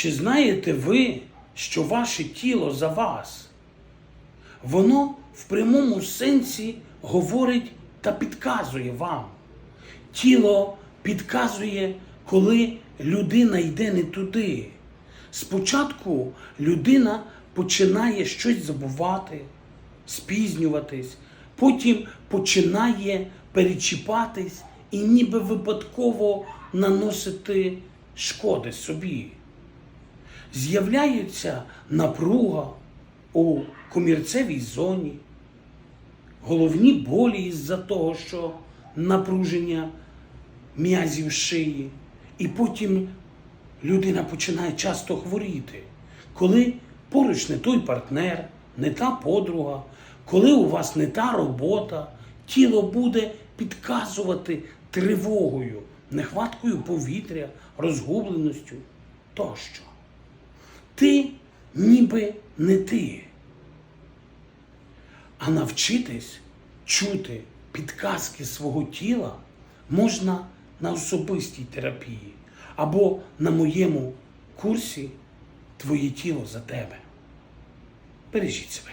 Чи знаєте ви, що ваше тіло за вас? Воно в прямому сенсі говорить та підказує вам. Тіло підказує, коли людина йде не туди. Спочатку людина починає щось забувати, спізнюватись, потім починає перечіпатись і ніби випадково наносити шкоди собі. З'являється напруга у комірцевій зоні, головні болі із-за того, що напруження м'язів шиї, і потім людина починає часто хворіти, коли поруч не той партнер, не та подруга, коли у вас не та робота, тіло буде підказувати тривогою, нехваткою повітря, розгубленістю тощо. Ти ніби не ти. А навчитись чути підказки свого тіла можна на особистій терапії або на моєму курсі Твоє тіло за тебе. Бережіть себе.